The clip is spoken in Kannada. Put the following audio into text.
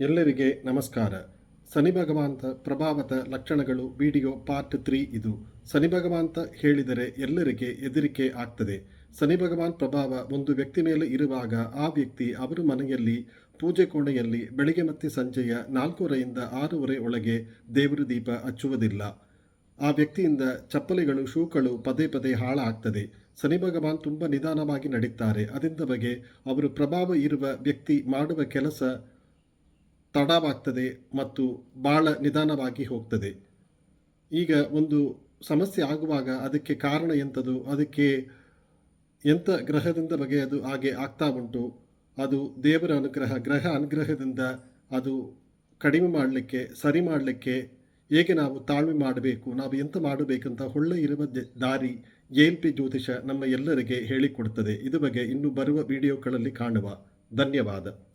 ಎಲ್ಲರಿಗೆ ನಮಸ್ಕಾರ. ಶನಿ ಭಗವಂತ ಪ್ರಭಾವದ ಲಕ್ಷಣಗಳು ವಿಡಿಯೋ ಪಾರ್ಟ್ ತ್ರೀ ಇದು. ಶನಿ ಭಗವಂತ ಹೇಳಿದರೆ ಎಲ್ಲರಿಗೆ ಹೆದರಿಕೆ ಆಗ್ತದೆ. ಶನಿ ಭಗವಾನ್ ಪ್ರಭಾವ ಒಂದು ವ್ಯಕ್ತಿ ಮೇಲೆ ಇರುವಾಗ ಆ ವ್ಯಕ್ತಿ ಅವರ ಮನೆಯಲ್ಲಿ ಪೂಜೆ ಕೋಣೆಯಲ್ಲಿ ಬೆಳಿಗ್ಗೆ ಮತ್ತು ಸಂಜೆಯ ನಾಲ್ಕೂವರೆಯಿಂದ ಆರೂವರೆ ಒಳಗೆ ದೇವರ ದೀಪ ಹಚ್ಚುವುದಿಲ್ಲ. ಆ ವ್ಯಕ್ತಿಯಿಂದ ಚಪ್ಪಲಿಗಳು, ಶೂಗಳು ಪದೇ ಪದೇ ಹಾಳಾಗ್ತದೆ. ಶನಿ ಭಗವಾನ್ ತುಂಬ ನಿಧಾನವಾಗಿ ನಡೀತಾರೆ. ಅದರಿಂದ ಬಗ್ಗೆ ಅವರು ಪ್ರಭಾವ ಇರುವ ವ್ಯಕ್ತಿ ಮಾಡುವ ಕೆಲಸ ತಡವಾಗ್ತದೆ ಮತ್ತು ಭಾಳ ನಿಧಾನವಾಗಿ ಹೋಗ್ತದೆ. ಈಗ ಒಂದು ಸಮಸ್ಯೆ ಆಗುವಾಗ ಅದಕ್ಕೆ ಕಾರಣ ಎಂಥದ್ದು ಅದಕ್ಕೆ ಎಂಥ ಗ್ರಹದಿಂದ ಬಗೆ ಅದು ಹಾಗೆ ಆಗ್ತಾ ಉಂಟು? ಅದು ದೇವರ ಅನುಗ್ರಹ, ಗ್ರಹ ಅನುಗ್ರಹದಿಂದ ಅದು ಕಡಿಮೆ ಮಾಡಲಿಕ್ಕೆ, ಸರಿ ಮಾಡಲಿಕ್ಕೆ ಹೇಗೆ ನಾವು ತಾಳ್ಮೆ ಮಾಡಬೇಕು? ನಾವು ಎಂತ ಮಾಡಬೇಕಂತ ಒಳ್ಳೆ ಇರುವ ದಾರಿ ಎಲ್ ಪಿ ಜ್ಯೋತಿಷ ನಮ್ಮ ಎಲ್ಲರಿಗೆ ಹೇಳಿಕೊಡ್ತದೆ. ಇದು ಬಗ್ಗೆ ಇನ್ನು ಬರುವ ವಿಡಿಯೋಗಳಲ್ಲಿ ಕಾಣುವ. ಧನ್ಯವಾದ.